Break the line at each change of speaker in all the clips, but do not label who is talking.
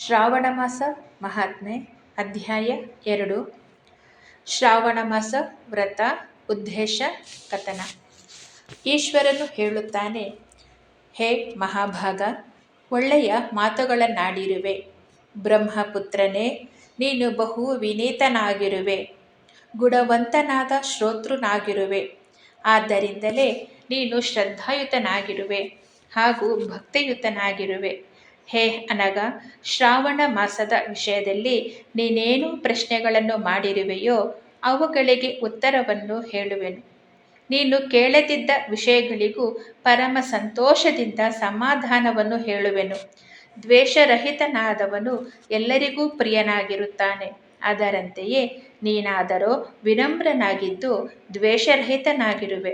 ಶ್ರಾವಣ ಮಾಸ ಮಹಾತ್ಮೆ, ಅಧ್ಯಾಯ ಎರಡು. ಶ್ರಾವಣ ಮಾಸ ವ್ರತ, ಉದ್ದೇಶ, ಕಥನ. ಈಶ್ವರನು ಹೇಳುತ್ತಾನೆ, ಹೇ ಮಹಾಭಾಗ, ಒಳ್ಳೆಯ ಮಾತುಗಳನ್ನಾಡಿರುವೆ ಬ್ರಹ್ಮಪುತ್ರನೇ, ನೀನು ಬಹು ವಿನೀತನಾಗಿರುವೆ. ಗುಣವಂತನಾದ ಶ್ರೋತೃನಾಗಿರುವೆ. ಆದ್ದರಿಂದಲೇ ನೀನು ಶ್ರದ್ಧಾಯುತನಾಗಿರುವೆ ಹಾಗೂ ಭಕ್ತಿಯುತನಾಗಿರುವೆ. ಹೇ ಅನಗ, ಶ್ರಾವಣ ಮಾಸದ ವಿಷಯದಲ್ಲಿ ನೀನೇನು ಪ್ರಶ್ನೆಗಳನ್ನು ಮಾಡಿರುವೆಯೋ ಅವುಗಳಿಗೆ ಉತ್ತರವನ್ನು ಹೇಳುವೆನು. ನೀನು ಕೇಳದಿದ್ದ ವಿಷಯಗಳಿಗೂ ಪರಮ ಸಂತೋಷದಿಂದ ಸಮಾಧಾನವನ್ನು ಹೇಳುವೆನು. ದ್ವೇಷರಹಿತನಾದವನು ಎಲ್ಲರಿಗೂ ಪ್ರಿಯನಾಗಿರುತ್ತಾನೆ. ಅದರಂತೆಯೇ ನೀನಾದರೋ ವಿನಮ್ರನಾಗಿದ್ದು ದ್ವೇಷರಹಿತನಾಗಿರುವೆ.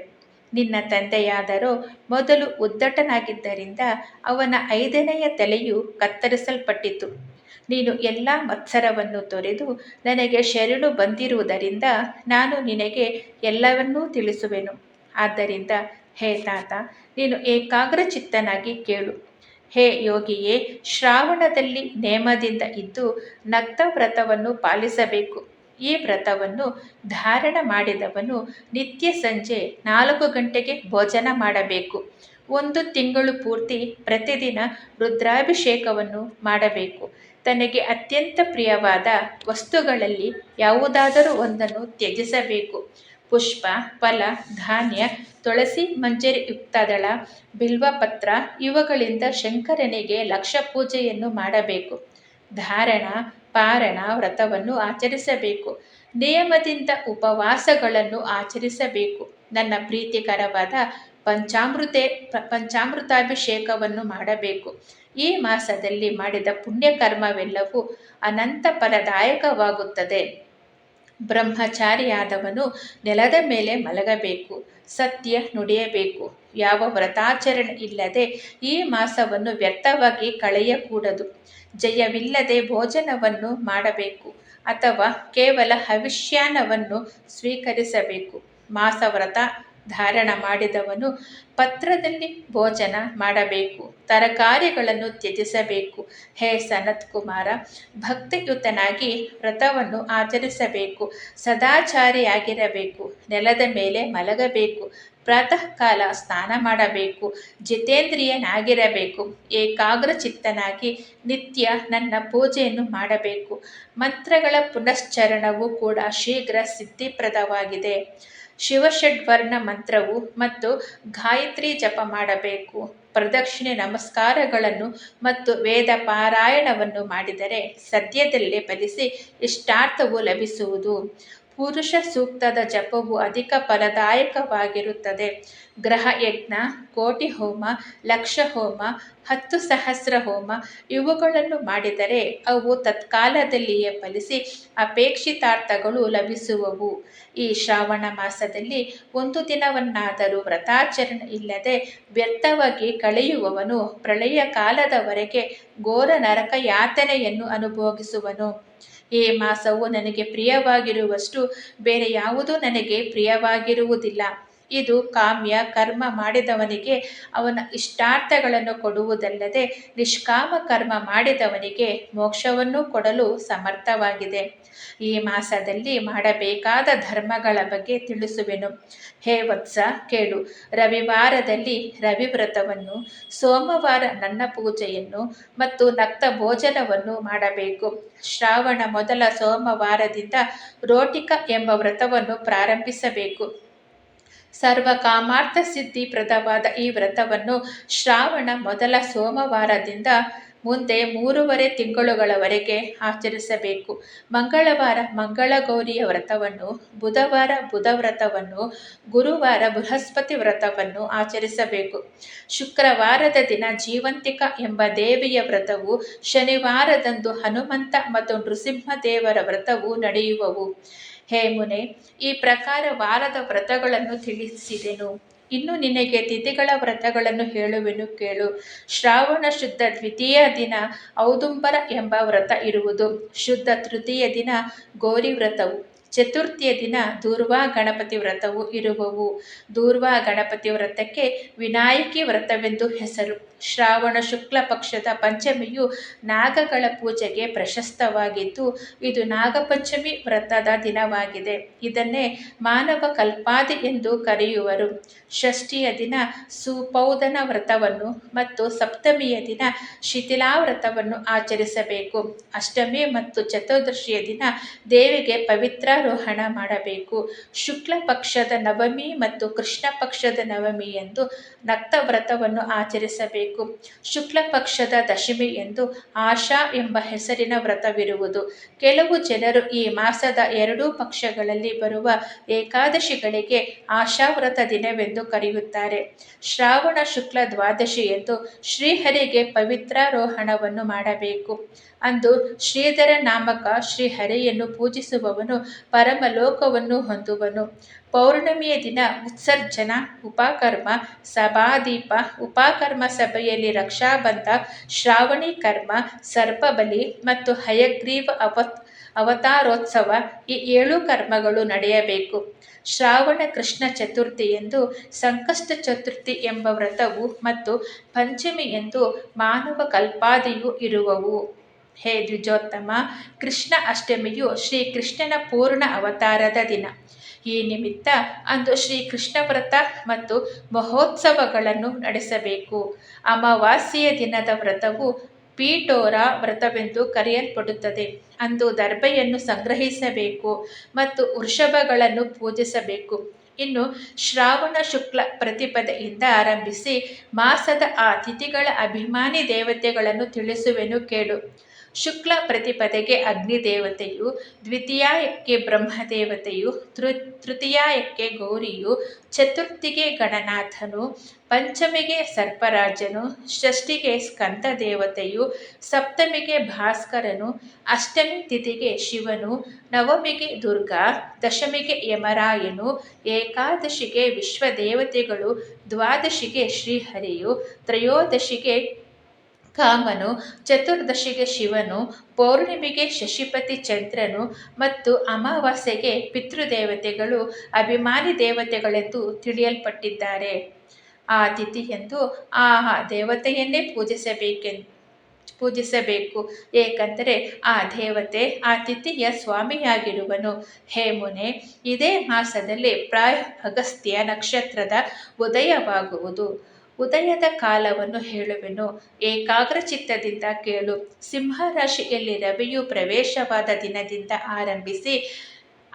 ನಿನ್ನ ತಂದೆಯಾದರೋ ಮೊದಲು ಉದ್ದಟನಾಗಿದ್ದರಿಂದ ಅವನ ಐದನೆಯ ತಲೆಯು ಕತ್ತರಿಸಲ್ಪಟ್ಟಿತು. ನೀನು ಎಲ್ಲ ಮತ್ಸರವನ್ನು ತೊರೆದು ನನಗೆ ಶರಣು ಬಂದಿರುವುದರಿಂದ ನಾನು ನಿನಗೆ ಎಲ್ಲವನ್ನೂ ತಿಳಿಸುವೆನು. ಆದ್ದರಿಂದ, ಹೇ ತಾತ, ನೀನು ಏಕಾಗ್ರಚಿತ್ತನಾಗಿ ಕೇಳು. ಹೇ ಯೋಗಿಯೇ, ಶ್ರಾವಣದಲ್ಲಿ ನೇಮದಿಂದ ಇದ್ದು ನಕ್ತ ವ್ರತವನ್ನು ಪಾಲಿಸಬೇಕು. ಈ ವ್ರತವನ್ನು ಧಾರಣ ಮಾಡಿದವನು ನಿತ್ಯ ಸಂಜೆ ನಾಲ್ಕು ಗಂಟೆಗೆ ಭೋಜನ ಮಾಡಬೇಕು. ಒಂದು ತಿಂಗಳು ಪೂರ್ತಿ ಪ್ರತಿದಿನ ರುದ್ರಾಭಿಷೇಕವನ್ನು ಮಾಡಬೇಕು. ತನಗೆ ಅತ್ಯಂತ ಪ್ರಿಯವಾದ ವಸ್ತುಗಳಲ್ಲಿ ಯಾವುದಾದರೂ ಒಂದನ್ನು ತ್ಯಜಿಸಬೇಕು. ಪುಷ್ಪ, ಫಲ, ಧಾನ್ಯ, ತುಳಸಿ ಮಂಜರಿಯುಕ್ತದಳ ಬಿಲ್ವಪತ್ರ ಇವುಗಳಿಂದ ಶಂಕರನಿಗೆ ಲಕ್ಷ ಪೂಜೆಯನ್ನು ಮಾಡಬೇಕು. ಧಾರಣ ಪಾರಣ ವ್ರತವನ್ನು ಆಚರಿಸಬೇಕು. ನಿಯಮದಿಂದ ಉಪವಾಸಗಳನ್ನು ಆಚರಿಸಬೇಕು. ನನ್ನ ಪ್ರೀತಿಕರವಾದ ಪಂಚಾಮೃತೆ, ಪಂಚಾಮೃತಾಭಿಷೇಕವನ್ನು ಮಾಡಬೇಕು. ಈ ಮಾಸದಲ್ಲಿ ಮಾಡಿದ ಪುಣ್ಯಕರ್ಮವೆಲ್ಲವೂ ಅನಂತ ಫಲದಾಯಕವಾಗುತ್ತದೆ ಬ್ರಹ್ಮಚಾರಿಯಾದವನು ನೆಲದ ಮೇಲೆ ಮಲಗಬೇಕು, ಸತ್ಯ ನುಡಿಯಬೇಕು. ಯಾವ ವ್ರತಾಚರಣೆ ಇಲ್ಲದೆ ಈ ಮಾಸವನ್ನು ವ್ಯರ್ಥವಾಗಿ ಕಳೆಯಕೂಡದು. ಜಯವಿಲ್ಲದೆ ಭೋಜನವನ್ನು ಮಾಡಬೇಕು ಅಥವಾ ಕೇವಲ ಹವಿಷ್ಯಾನವನ್ನು ಸ್ವೀಕರಿಸಬೇಕು. ಮಾಸವ್ರತ ಧಾರಣ ಮಾಡಿದವನು ಪತ್ರದಲ್ಲಿ ಭೋಜನ ಮಾಡಬೇಕು. ತರಕಾರಿಗಳನ್ನು ತ್ಯಜಿಸಬೇಕು. ಹೇ ಸನತ್ ಕುಮಾರ ಭಕ್ತಿಯುತನಾಗಿ ವ್ರತವನ್ನು ಆಚರಿಸಬೇಕು. ಸದಾಚಾರಿಯಾಗಿರಬೇಕು. ನೆಲದ ಮೇಲೆ ಮಲಗಬೇಕು. ಪ್ರಾತಃ ಕಾಲ ಸ್ನಾನ ಮಾಡಬೇಕು. ಜಿತೇಂದ್ರಿಯನಾಗಿರಬೇಕು. ಏಕಾಗ್ರಚಿತ್ತನಾಗಿ ನಿತ್ಯ ನನ್ನ ಪೂಜೆಯನ್ನು ಮಾಡಬೇಕು. ಮಂತ್ರಗಳ ಪುನಶ್ಚರಣವು ಕೂಡ ಶೀಘ್ರ ಸಿದ್ಧಿಪ್ರದವಾಗಿದೆ. ಶಿವಷಡ್ವರ್ಣ ಮಂತ್ರವು ಮತ್ತು ಗಾಯತ್ರಿ ಜಪ ಮಾಡಬೇಕು. ಪ್ರದಕ್ಷಿಣೆ ನಮಸ್ಕಾರಗಳನ್ನು ಮತ್ತು ವೇದ ಪಾರಾಯಣವನ್ನು ಮಾಡಿದರೆ ಸದ್ಯದಲ್ಲೇ ಫಲಿಸಿ ಇಷ್ಟಾರ್ಥವು ಲಭಿಸುವುದು. ಪುರುಷ ಸೂಕ್ತದ ಜಪವು ಅಧಿಕ ಫಲದಾಯಕವಾಗಿರುತ್ತದೆ. ಗ್ರಹ ಯಜ್ಞ, ಕೋಟಿ ಹೋಮ, ಲಕ್ಷ ಹೋಮ, ಹತ್ತು ಸಹಸ್ರ ಹೋಮ ಇವುಗಳನ್ನು ಮಾಡಿದರೆ ಅವು ತತ್ಕಾಲದಲ್ಲಿಯೇ ಫಲಿಸಿ ಅಪೇಕ್ಷಿತಾರ್ಥಗಳು ಲಭಿಸುವವು. ಈ ಶ್ರಾವಣ ಮಾಸದಲ್ಲಿ ಒಂದು ದಿನವನ್ನಾದರೂ ವ್ರತಾಚರಣೆ ಇಲ್ಲದೆ ವ್ಯರ್ಥವಾಗಿ ಕಳೆಯುವವನು ಪ್ರಳಯ ಕಾಲದವರೆಗೆ ಘೋರ ನರಕ ಯಾತನೆಯನ್ನು ಅನುಭೋಗಿಸುವನು. ಈ ಮಾಸವು ನನಗೆ ಪ್ರಿಯವಾಗಿರುವಷ್ಟು ಬೇರೆ ಯಾವುದೂ ನನಗೆ ಪ್ರಿಯವಾಗಿರುವುದಿಲ್ಲ. ಇದು ಕಾಮ್ಯ ಕರ್ಮ ಮಾಡಿದವನಿಗೆ ಅವನ ಇಷ್ಟಾರ್ಥಗಳನ್ನು ಕೊಡುವುದಲ್ಲದೆ ನಿಷ್ಕಾಮ ಕರ್ಮ ಮಾಡಿದವನಿಗೆ ಮೋಕ್ಷವನ್ನು ಕೊಡಲು ಸಮರ್ಥವಾಗಿದೆ. ಈ ಮಾಸದಲ್ಲಿ ಮಾಡಬೇಕಾದ ಧರ್ಮಗಳ ಬಗ್ಗೆ ತಿಳಿಸುವೆನು. ಹೇ ವತ್ಸ, ಕೇಳು. ರವಿವಾರದಲ್ಲಿ ರವಿವ್ರತವನ್ನು ಸೋಮವಾರ ನನ್ನ ಪೂಜೆಯನ್ನು ಮತ್ತು ನಕ್ತ ಭೋಜನವನ್ನು ಮಾಡಬೇಕು. ಶ್ರಾವಣ ಮೊದಲ ಸೋಮವಾರದಿಂದ ರೋಟಿಕ ಎಂಬ ವ್ರತವನ್ನು ಪ್ರಾರಂಭಿಸಬೇಕು. ಸರ್ವ ಕಾಮಾರ್ಥ ಸಿದ್ಧಿಪ್ರದವಾದ ಈ ವ್ರತವನ್ನು ಶ್ರಾವಣ ಮೊದಲ ಸೋಮವಾರದಿಂದ ಮುಂದೆ ಮೂರುವರೆ ತಿಂಗಳುಗಳವರೆಗೆ ಆಚರಿಸಬೇಕು. ಮಂಗಳವಾರ ಮಂಗಳಗೌರಿಯ ವ್ರತವನ್ನು, ಬುಧವಾರ ಬುಧ ವ್ರತವನ್ನು, ಗುರುವಾರ ಬೃಹಸ್ಪತಿ ವ್ರತವನ್ನು ಆಚರಿಸಬೇಕು. ಶುಕ್ರವಾರದ ದಿನ ಜೀವಂತಿಕ ಎಂಬ ದೇವಿಯ ವ್ರತವು ಶನಿವಾರದಂದು ಹನುಮಂತ ಮತ್ತು ನೃಸಿಂಹದೇವರ ವ್ರತವು ನಡೆಯುವವು. ಹೇ ಮುನೆ, ಈ ಪ್ರಕಾರ ವಾರದ ವ್ರತಗಳನ್ನು ತಿಳಿಸಿದೆನು. ಇನ್ನು ನಿನಗೆ ತಿಥಿಗಳ ವ್ರತಗಳನ್ನು ಹೇಳುವೆನು ಕೇಳು. ಶ್ರಾವಣ ಶುದ್ಧ ದ್ವಿತೀಯ ದಿನ ಔದುಂಬರ ಎಂಬ ವ್ರತ ಇರುವುದು. ಶುದ್ಧ ತೃತೀಯ ದಿನ ಗೌರಿ ವ್ರತವು. ಚತುರ್ಥಿಯ ದಿನ ದೂರ್ವಾ ಗಣಪತಿ ವ್ರತವು ಇರುವವು. ದೂರ್ವಾ ಗಣಪತಿ ವ್ರತಕ್ಕೆ ವಿನಾಯಕಿ ವ್ರತವೆಂದು ಹೆಸರು. ಶ್ರಾವಣ ಶುಕ್ಲ ಪಕ್ಷದ ಪಂಚಮಿಯು ನಾಗಗಳ ಪೂಜೆಗೆ ಪ್ರಶಸ್ತವಾಗಿದ್ದು, ಇದು ನಾಗಪಂಚಮಿ ವ್ರತದ ದಿನವಾಗಿದೆ. ಇದನ್ನೇ ಮಾನವ ಕಲ್ಪಾದಿ ಎಂದು ಕರೆಯುವರು. ಷಷ್ಠಿಯ ದಿನ ಸುಪೌದನ ವ್ರತವನ್ನು ಮತ್ತು ಸಪ್ತಮಿಯ ದಿನ ಶಿಥಿಲಾ ವ್ರತವನ್ನು ಆಚರಿಸಬೇಕು. ಅಷ್ಟಮಿ ಮತ್ತು ಚತುರ್ದಶಿಯ ದಿನ ದೇವಿಗೆ ಪವಿತ್ರಾರೋಹಣ ಮಾಡಬೇಕು. ಶುಕ್ಲ ಪಕ್ಷದ ನವಮಿ ಮತ್ತು ಕೃಷ್ಣ ಪಕ್ಷದ ನವಮಿ ಎಂದು ನಕ್ತ ವ್ರತವನ್ನು ಆಚರಿಸಬೇಕು. ಶುಕ್ಲ ಪಕ್ಷದ ದಶಮಿ ಎಂದು ಆಶಾ ಎಂಬ ಹೆಸರಿನ ವ್ರತವಿರುವುದು. ಕೆಲವು ಜನರು ಈ ಮಾಸದ ಎರಡೂ ಪಕ್ಷಗಳಲ್ಲಿ ಬರುವ ಏಕಾದಶಿಗಳಿಗೆ ಆಶಾವ್ರತ ದಿನವೆಂದು ಕರೆಯುತ್ತಾರೆ. ಶ್ರಾವಣ ಶುಕ್ಲ ದ್ವಾದಶಿ ಎಂದು ಶ್ರೀಹರಿಗೆ ಪವಿತ್ರಾರೋಹಣವನ್ನು ಮಾಡಬೇಕು. ಅಂದು ಶ್ರೀಧರ ನಾಮಕ ಶ್ರೀಹರಿಯನ್ನು ಪೂಜಿಸುವವನು ಪರಮಲೋಕವನ್ನು ಹೊಂದುವನು. ಪೌರ್ಣಮಿಯ ದಿನ ಉತ್ಸರ್ಜನ, ಉಪಕರ್ಮ, ಸಭಾದೀಪ, ಉಪಕರ್ಮ ಸಭೆಯಲ್ಲಿ ರಕ್ಷಾಬಂಧ ಶ್ರಾವಣಿ ಕರ್ಮ ಸರ್ಪಬಲಿ ಮತ್ತು ಹಯಗ್ರೀವ ಅವತ್, ಅವತಾರೋತ್ಸವ ಈ ಏಳು ಕರ್ಮಗಳು ನಡೆಯಬೇಕು. ಶ್ರಾವಣ ಕೃಷ್ಣ ಚತುರ್ಥಿ ಎಂದು, ಸಂಕಷ್ಟ ಚತುರ್ಥಿ ಎಂಬ ವ್ರತವು ಮತ್ತು ಪಂಚಮಿ ಎಂದು ಮಾನವ ಕಲ್ಪಾದಿಯು ಇರುವವು. ಹೇ ದ್ವಿಜೋತ್ತಮ, ಕೃಷ್ಣ ಅಷ್ಟಮಿಯು ಶ್ರೀಕೃಷ್ಣನ ಪೂರ್ಣ ಅವತಾರದ ದಿನ. ಈ ನಿಮಿತ್ತ ಅಂದು ಶ್ರೀಕೃಷ್ಣ ವ್ರತ ಮತ್ತು ಮಹೋತ್ಸವಗಳನ್ನು ನಡೆಸಬೇಕು. ಅಮಾವಾಸ್ಯೆಯ ದಿನದ ವ್ರತವು ಪೀಟೋರ ವ್ರತವೆಂದು ಕರೆಯಲ್ಪಡುತ್ತದೆ. ಅಂದು ದರ್ಬೆಯನ್ನು ಸಂಗ್ರಹಿಸಬೇಕು ಮತ್ತು ವೃಷಭಗಳನ್ನು ಪೂಜಿಸಬೇಕು. ಇನ್ನು ಶ್ರಾವಣ ಶುಕ್ಲ ಪ್ರತಿಪದೆಯಿಂದ ಆರಂಭಿಸಿ ಮಾಸದ ಆ ತಿಥಿಗಳ ಅಭಿಮಾನಿ ದೇವತೆಗಳನ್ನು ತಿಳಿಸುವೆನು ಕೇಳು. ಶುಕ್ಲ ಪ್ರತಿಪದೆಗೆ ಅಗ್ನಿದೇವತೆಯು ದ್ವಿತೀಯಕ್ಕೆ ಬ್ರಹ್ಮದೇವತೆಯು ತೃ ತೃತೀಯಕ್ಕೆ ಗೌರಿಯು, ಚತುರ್ಥಿಗೆ ಗಣನಾಥನು, ಪಂಚಮಿಗೆ ಸರ್ಪರಾಜನು, ಷಷ್ಠಿಗೆ ಸ್ಕಂದ ದೇವತೆಯು, ಸಪ್ತಮಿಗೆ ಭಾಸ್ಕರನು, ಅಷ್ಟಮಿ ತಿಥಿಗೆ ಶಿವನು, ನವಮಿಗೆ ದುರ್ಗಾ, ದಶಮಿಗೆ ಯಮರಾಯನು, ಏಕಾದಶಿಗೆ ವಿಶ್ವದೇವತೆಗಳು, ದ್ವಾದಶಿಗೆ ಶ್ರೀಹರಿಯು, ತ್ರಯೋದಶಿಗೆ ಕಾಮನು, ಚತುರ್ದಶಿಗೆ ಶಿವನು, ಪೌರ್ಣಿಮೆಗೆ ಶಶಿಪತಿ ಚಂದ್ರನು ಮತ್ತು ಅಮಾವಾಸ್ಯೆಗೆ ಪಿತೃದೇವತೆಗಳು, ಅಭಿಮಾನಿ ದೇವತೆಗಳೆಂದು ತಿಳಿಯಲ್ಪಟ್ಟಿದ್ದಾರೆ. ಆ ತಿಥಿಯೆಂದು ಆ ದೇವತೆಯನ್ನೇ ಪೂಜಿಸಬೇಕೆಂದು ಪೂಜಿಸಬೇಕು. ಏಕೆಂದರೆ ಆ ದೇವತೆ ಆ ತಿಥಿಯ ಸ್ವಾಮಿಯಾಗಿರುವನು. ಹೇ ಮುನೆ, ಇದೇ ಮಾಸದಲ್ಲಿ ಪ್ರಾಯ ಅಗಸ್ತ್ಯ ನಕ್ಷತ್ರದ ಉದಯವಾಗುವುದು. ಉದಯದ ಕಾಲವನ್ನು ಹೇಳುವೆನು. ಏಕಾಗ್ರ ಚಿತ್ತದಿಂದ ಕೇಳು. ಸಿಂಹ ರಾಶಿಯಲ್ಲಿ ರವಿಯು ಪ್ರವೇಶವಾದ ದಿನದಿಂದ ಆರಂಭಿಸಿ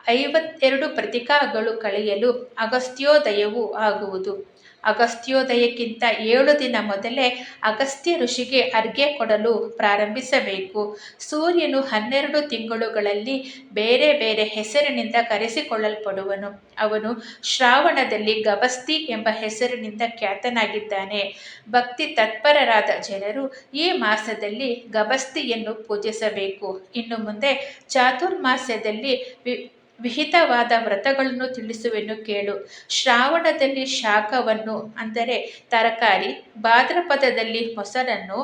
ಐವತ್ತೆರಡು ಪ್ರತಿಕಾಗಳು ಕಳೆಯಲು ಅಗಸ್ತ್ಯೋದಯವು ಆಗುವುದು. ಅಗಸ್ತ್ಯೋದಯಕ್ಕಿಂತ ಏಳು ದಿನ ಮೊದಲೇ ಅಗಸ್ತ್ಯ ಋಷಿಗೆ ಅರ್ಘ್ಯ ಕೊಡಲು ಪ್ರಾರಂಭಿಸಬೇಕು. ಸೂರ್ಯನು ಹನ್ನೆರಡು ತಿಂಗಳುಗಳಲ್ಲಿ ಬೇರೆ ಬೇರೆ ಹೆಸರಿನಿಂದ ಕರೆಸಿಕೊಳ್ಳಲ್ಪಡುವನು. ಅವನು ಶ್ರಾವಣದಲ್ಲಿ ಗಬಸ್ತಿ ಎಂಬ ಹೆಸರಿನಿಂದ ಖ್ಯಾತನಾಗಿದ್ದಾನೆ. ಭಕ್ತಿ ತತ್ಪರರಾದ ಜನರು ಈ ಮಾಸದಲ್ಲಿ ಗಬಸ್ತಿಯನ್ನು ಪೂಜಿಸಬೇಕು. ಇನ್ನು ಮುಂದೆ ಚಾತುರ್ಮಾಸ್ಯದಲ್ಲಿ ವಿ ವಿಹಿತವಾದ ವ್ರತಗಳನ್ನು ತಿಳಿಸುವೆನು ಕೇಳು. ಶ್ರಾವಣದಲ್ಲಿ ಶಾಖವನ್ನು, ಅಂದರೆ ತರಕಾರಿ, ಭಾದ್ರಪದದಲ್ಲಿ ಮೊಸರನ್ನು,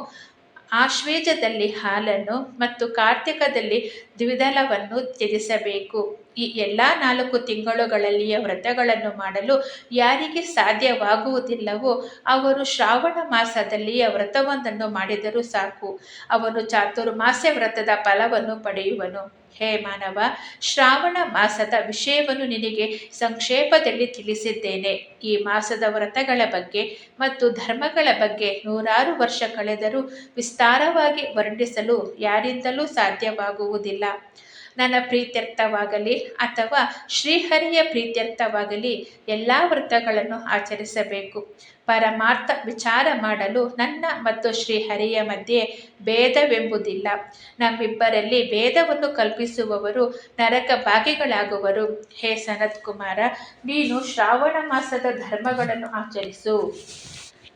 ಆಶ್ವೇಜದಲ್ಲಿ ಹಾಲನ್ನು ಮತ್ತು ಕಾರ್ತಿಕದಲ್ಲಿ ದ್ವಿದಳವನ್ನು ತ್ಯಜಿಸಬೇಕು. ಈ ಎಲ್ಲ ನಾಲ್ಕು ತಿಂಗಳುಗಳಲ್ಲಿಯ ವ್ರತಗಳನ್ನು ಮಾಡಲು ಯಾರಿಗೆ ಸಾಧ್ಯವಾಗುವುದಿಲ್ಲವೋ ಅವರು ಶ್ರಾವಣ ಮಾಸದಲ್ಲಿಯ ವ್ರತವೊಂದನ್ನು ಮಾಡಿದರೂ ಸಾಕು. ಅವನು ಚಾತುರ್ಮಾಸ್ಯ ವ್ರತದ ಫಲವನ್ನು ಪಡೆಯುವನು. ಹೇ ಮಾನವ, ಶ್ರಾವಣ ಮಾಸದ ವಿಷಯವನ್ನು ನಿನಗೆ ಸಂಕ್ಷೇಪದಲ್ಲಿ ತಿಳಿಸಿದ್ದೇನೆ. ಈ ಮಾಸದ ವ್ರತಗಳ ಬಗ್ಗೆ ಮತ್ತು ಧರ್ಮಗಳ ಬಗ್ಗೆ ನೂರಾರು ವರ್ಷ ಕಳೆದರೂ ವಿಸ್ತಾರವಾಗಿ ವರ್ಣಿಸಲು ಯಾರಿಂದಲೂ ಸಾಧ್ಯವಾಗುವುದಿಲ್ಲ. ನನ್ನ ಪ್ರೀತ್ಯರ್ಥವಾಗಲಿ ಅಥವಾ ಶ್ರೀಹರಿಯ ಪ್ರೀತ್ಯರ್ಥವಾಗಲಿ ಎಲ್ಲ ವ್ರತಗಳನ್ನು ಆಚರಿಸಬೇಕು. ಪರಮಾರ್ಥ ವಿಚಾರ ಮಾಡಲು ನನ್ನ ಮತ್ತು ಶ್ರೀಹರಿಯ ಮಧ್ಯೆ ಭೇದವೆಂಬುದಿಲ್ಲ. ನಮ್ಮಿಬ್ಬರಲ್ಲಿ ಭೇದವನ್ನು ಕಲ್ಪಿಸುವವರು ನರಕ ಭಾಗಿಗಳಾಗುವರು. ಹೇ ಸನತ್ ಕುಮಾರ ನೀನು ಶ್ರಾವಣ ಮಾಸದ ಧರ್ಮಗಳನ್ನು ಆಚರಿಸು.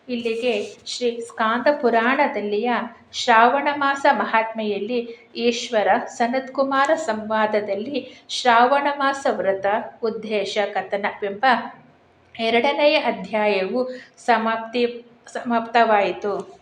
ಇಲ್ಲಿಗೆ ಶ್ರೀ ಸ್ಕಾಂದ ಪುರಾಣದಲ್ಲಿಯ ಶ್ರಾವಣ ಮಾಸ ಮಹಾತ್ಮೆಯಲ್ಲಿ ಈಶ್ವರ ಸನತ್ಕುಮಾರ ಸಂವಾದದಲ್ಲಿ ಶ್ರಾವಣ ಮಾಸ ವ್ರತ ಉದ್ದೇಶ ಕಥನವೆಂಬ ಎರಡನೆಯ ಅಧ್ಯಾಯವು ಸಮಾಪ್ತಿ, ಸಮಾಪ್ತವಾಯಿತು.